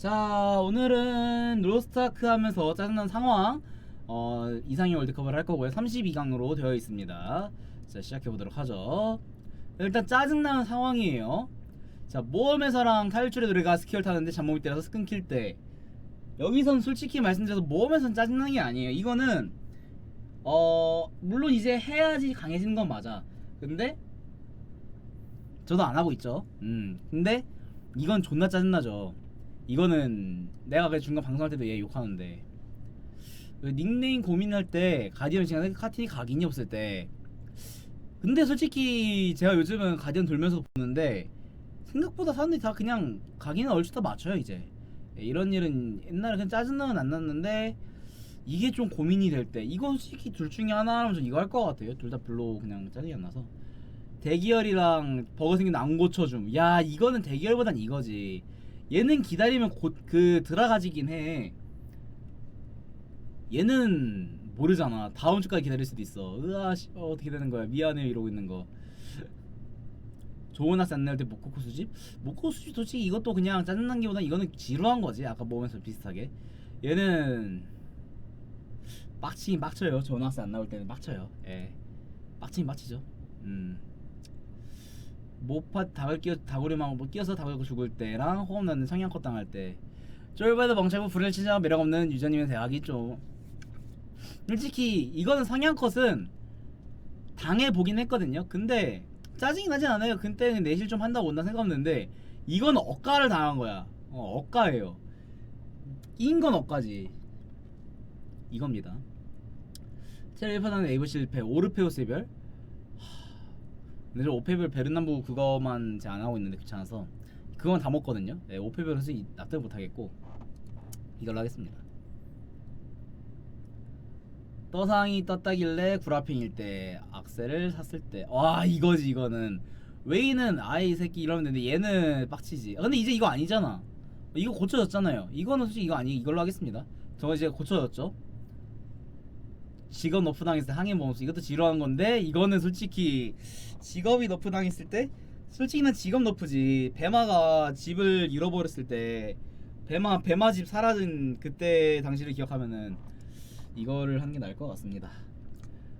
자 오늘은 로스타크 하면서 짜증난 상황 어, 이상의 월드컵을 할 거고요. 32강으로 되어 있습니다. 자 시작해 보도록 하죠. 일단 짜증나는 상황이에요. 자 모험에서랑 탈출의 노래가 스키를 타는데 잠몸이 때려서 끊길 때. 여기선 솔직히 말씀드려서 모험에선 짜증나는 게 아니에요. 이거는 어 물론 이제 해야지 강해지는 건 맞아. 근데 저도 안 하고 있죠. 음 근데 이건 존나 짜증나죠 이거는 내가 그 중간 방송할 때도 얘 욕하는데 그 닉네임 고민할 때 가디언 시간에 카틴이 각인이 없을 때 근데 솔직히 제가 요즘은 가디언 돌면서 보는데 생각보다 사람들이 다 그냥 각인은 얼추 다 맞춰요 이제. 예, 이런 일은 옛날에 그냥 짜증나면 안 났는데 이게 좀 고민이 될 때 이거 솔직히 둘 중에 하나라면 전 이거 할 것 같아요. 둘 다 별로 그냥 짜증이 안 나서. 대기열이랑 버거 생긴 안 고쳐줌. 야 이거는 대기열보단 이거지 얘는 기다리면 곧 그 들어가지긴 해. 얘는 모르잖아. 다음 주까지 기다릴 수도 있어. 으아 씨 어, 어떻게 되는 거야? 미안해요 이러고 있는 거. 좋은 학생 안 나올 때 목코코 수집? 목코코 수집 솔직히 이것도 그냥 짜증난 게보다 이거는 지루한 거지. 아까 보면서 비슷하게. 얘는 빡치긴 빡쳐요. 좋은 학생 안 나올 때는 빡쳐요. 예. 빡치긴 빡치죠. 음 모파 닭을 끼어 다구리망 뭐 끼어서 닭을 죽을 때랑 호흡 나는 성냥컷 당할 때. 쫄바도 멍청고 불을 치자 매력 없는 유저님의 대학이 좀 솔직히 이거는 성냥컷은 당해 보긴 했거든요. 근데 짜증이 나진 않아요. 그때는 내실 좀 한다고 온다 생각했는데 이건 억가를 당한 거야. 어 억가예요. 인건 억가지. 이겁니다. 텔레파다는 에이브 실패 오르페우스 이별 근데 저 오페별 베르남부 그거만 이제 안 하고 있는데 귀찮아서 그건 다 먹거든요. 네, 오페별 솔직히 납득 못 하겠고 이걸로 하겠습니다. 떠상이 떴다길래 구라핑일 때 악셀을 샀을 때 와 이거지 이거는 웨이는 아이 새끼 이러면 되는데 얘는 빡치지. 아, 근데 이제 이거 아니잖아. 이거 고쳐졌잖아요. 이거는 솔직히 이거 아니 이걸로 하겠습니다. 저 이제 고쳐졌죠. 직업 너프 당했을 때 항해 보험수 이것도 지루한 건데 이거는 솔직히 직업이 너프 당했을 때 솔직히 난 직업 너프지 배마가 집을 잃어버렸을 때 배마 배마 집 사라진 그때 당시를 기억하면은 이거를 한 게 나을 것 같습니다.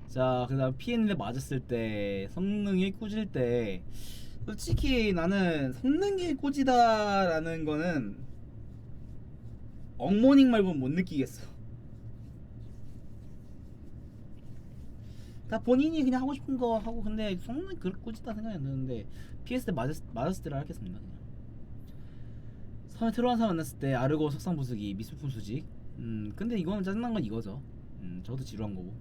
자 그다음 피했는데 맞았을 때 성능이 꾸질 때 솔직히 나는 성능이 꾸지다라는 거는 엉모닝 말고는 못 느끼겠어. 다 본인이 그냥 하고 싶은 거 하고 근데 성능 그렇게 꾸짖다 생각이 안 드는데 PS 때 맞았, 맞았을 때를 하겠습니다 그냥. 들어간 사람 만났을 때 아르고 석상 부수기 미술품 수직. 음 근데 이거는 짜증난 건 이거죠. 음 저도 지루한 거고.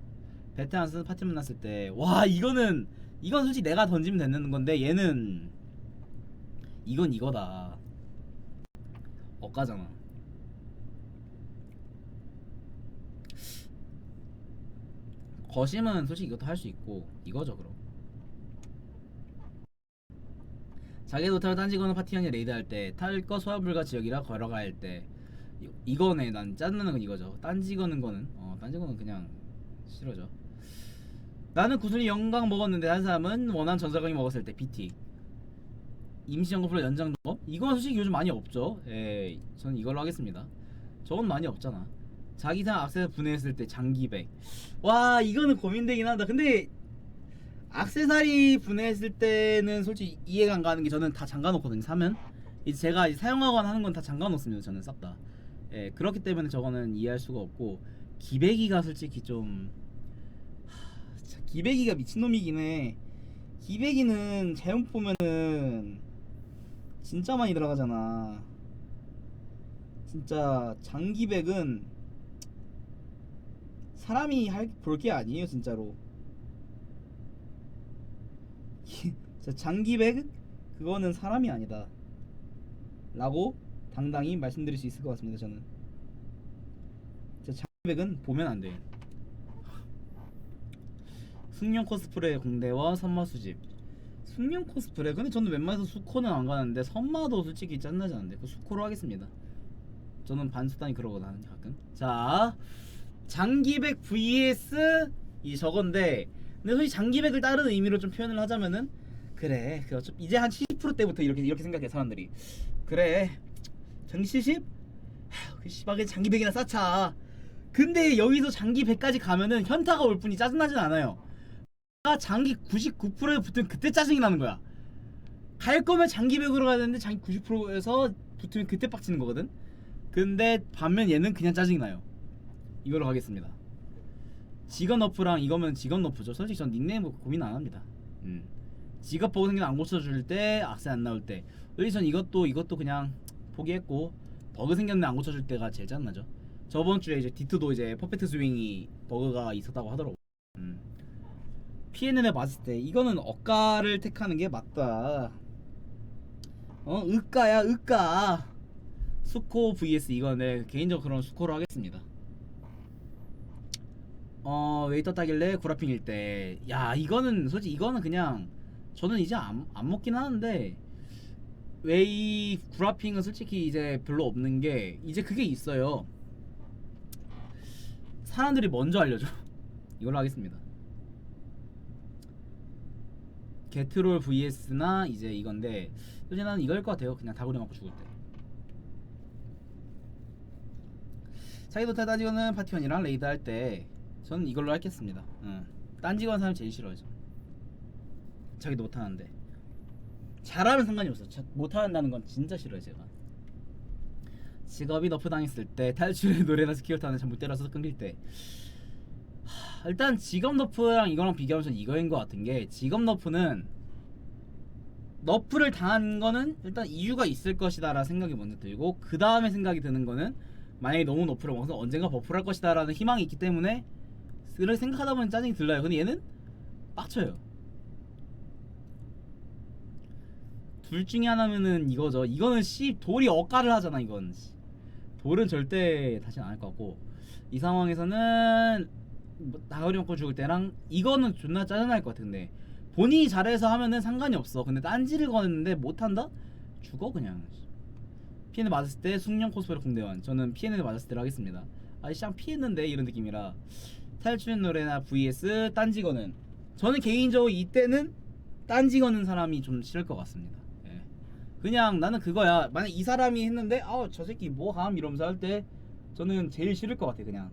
베테 안 쓰는 파티 만났을 때 와 이거는 이건 솔직히 내가 던지면 되는 건데 얘는 이건 이거다. 억가잖아 거심은 솔직히 이것도 할 수 있고 이거죠 그럼. 자기 도탈 딴지거나 파티원이 레이드할 때 탈거 소화 불가 지역이라 걸어가야 할때 이 거네. 난 짜증나는 건 이거죠. 딴지 거는 거는. 어 딴지 거는 그냥 싫어져. 나는 구슬이 영광 먹었는데 한 사람은 원한 전사강이 먹었을 때 BT 임시 연금프로 연장 도 이건 솔직히 요즘 많이 없죠. 예 저는 이걸로 하겠습니다. 저건 많이 없잖아 자기상 악세사 분해했을 때 장기백. 와 이거는 고민되긴 한다. 근데 악세사리 분해했을 때는 솔직히 이해가 안 가는 게 저는 다 잠가놓거든요 사면. 이제 제가 이제 사용하거나 하는 건 다 잠가놓습니다 저는 싹다. 예 그렇기 때문에 저거는 이해할 수가 없고 기백이가 솔직히 좀 하, 기백이가 미친놈이긴 해. 기백이는 잘못 보면은 진짜 많이 들어가잖아. 진짜 장기백은 사람이 할볼게 아니에요 진짜로. 자, 장기백 그거는 사람이 아니다. 라고 당당히 말씀드릴 수 있을 것 같습니다 저는. 자, 장기백은 보면 안돼. 숙련 코스프레 공대와 선마 수집. 숙련 코스프레 근데 저는 웬만해서 수코는 안 가는데 선마도 솔직히 짠나지 않는데 그 수코로 하겠습니다. 저는 반수단이 그러거든 가끔. 자 장기백 vs 이 저건데 근데 솔직히 장기백을 다른 의미로 좀 표현을 하자면은 그래 그 어차피 이제 한 70% 때부터 이렇게 이렇게 생각해 사람들이. 그래 장70 그 씨발게 장기 100이나 쌓자. 근데 여기서 장기 100까지 가면은 현타가 올 뿐이 짜증나진 않아요. 아 장기 99%에 붙으면 그때 짜증이 나는 거야. 갈 거면 장기 100으로 가야 되는데 장기 90%에서 붙으면 그때 빡치는 거거든. 근데 반면 얘는 그냥 짜증이 나요 이걸로 가겠습니다. 직업 너프랑 이거면 직업 너프죠. 솔직히 전 닉네임 뭐 고민 안 합니다. 음. 직업 버그 생긴 안 고쳐줄 때 악세 안 나올 때. 솔직히 전 이것도 이것도 그냥 포기했고 버그 생겼는데 안 고쳐줄 때가 제일 짜증나죠. 저번 주에 이제 디트도 이제 퍼펙트 스윙이 버그가 있었다고 하더라고. 음. PNN에 봤을 때 이거는 억가를 택하는 게 맞다. 어 으가야 으가. 수코 vs 이거 내 개인적으로 그런 수코로 하겠습니다 어 웨이터 따길래 구라핑일 때. 야 이거는 솔직히 이거는 그냥 저는 이제 안, 안 먹긴 하는데 웨이 구라핑은 솔직히 이제 별로 없는 게 이제 그게 있어요. 사람들이 먼저 알려줘. 이걸로 하겠습니다. 게트롤 vs나 이제 이건데 솔직히 나는 이거일 것 같아요. 그냥 다구리 맞고 죽을 때. 자기도 탈 딴지건은 파티원이랑 레이드 할 때 저는 이걸로 하겠습니다. 응. 딴지 건 사람 제일 싫어하죠. 자기도 못하는데. 잘하면 상관이 없어 자- 못한다는 건 진짜 싫어요 제가. 직업이 너프 당했을 때 탈출의 노래나 스키어 타는 잘못 때려서 끊길 때. 하, 일단 직업 너프랑 이거랑 비교하면 전 이거인 것 같은 게 직업 너프는 너프를 당한 거는 일단 이유가 있을 것이다 라는 생각이 먼저 들고 그 다음에 생각이 드는 거는 만약에 너무 너프를 먹어서 언젠가 버프를 할 것이다 라는 희망이 있기 때문에 그렇게 생각하다 보면 짜증이 들어요. 근데 얘는 빡쳐요. 둘 중에 하나면은 이거죠. 이거는 씨 돌이 억가를 하잖아 이건 씨. 돌은 절대 다시 안할 것 같고 이 상황에서는 뭐 나가리 먹고 죽을 때랑 이거는 존나 짜증날 것 같은데. 본인이 잘해서 하면은 상관이 없어. 근데 딴지를 거는데 못한다? 죽어 그냥. 피해를 맞았을 때 숙련 코스프레 공대원. 저는 피해를 맞았을 때로 하겠습니다. 아이 쌍 피했는데 이런 느낌이라 탈출 노래나 vs 딴지 거는 저는 개인적으로 이때는 딴지 거는 사람이 좀 싫을 것 같습니다. 예. 그냥 나는 그거야. 만약 이 사람이 했는데 아우 저 새끼 뭐함? 이러면서 할 때 저는 제일 싫을 것 같아 그냥.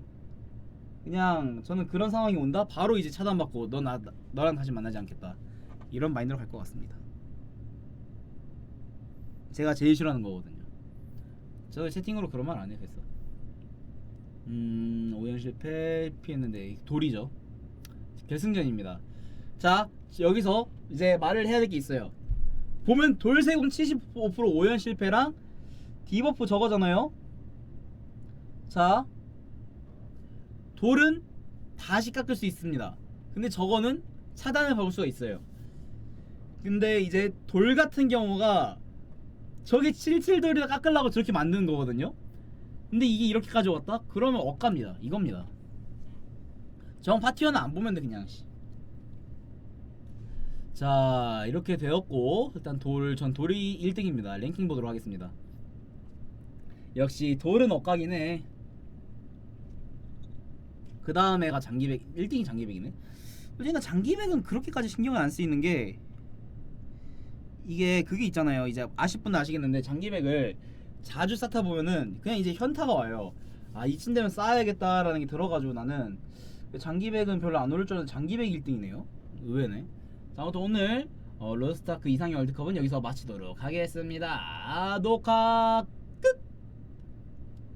그냥 저는 그런 상황이 온다? 바로 이제 차단받고 너 나 너랑 다시 만나지 않겠다. 이런 마인드로 갈 것 같습니다. 제가 제일 싫어하는 거거든요. 저 채팅으로 그런 말 안해 그래서 음 오연 실패 피했는데 돌이죠. 결승전입니다. 자 여기서 이제 말을 해야 될 게 있어요. 보면 돌세공 75% 오연 실패랑 디버프 저거잖아요. 자 돌은 다시 깎을 수 있습니다. 근데 저거는 차단을 밟을 수가 있어요. 근데 이제 돌 같은 경우가 저게 77돌이라 깎으려고 저렇게 만드는 거거든요 근데 이게 이렇게까지 왔다? 그러면 억갑니다. 이겁니다. 정 파티어는 안 보면 돼 그냥 씨. 자 이렇게 되었고 일단 돌 전 돌이 1등입니다. 랭킹 보도록 하겠습니다. 역시 돌은 억각이네. 그 다음에가 장기백 1등이 장기백이네. 솔직히 장기백은 그렇게까지 신경을 안 쓰이는 게 이게 그게 있잖아요. 이제 아실 분은 아시겠는데 장기백을 자주 쌓다 보면은 그냥 이제 현타가 와요. 아 이쯤 되면 쌓아야겠다라는 게 들어가지고 나는 장기백은 별로 안 오를 줄 알았는데 장기백 1등이네요. 의외네. 자 아무튼 오늘 어, 로스타크 이상의 월드컵은 여기서 마치도록 하겠습니다. 녹화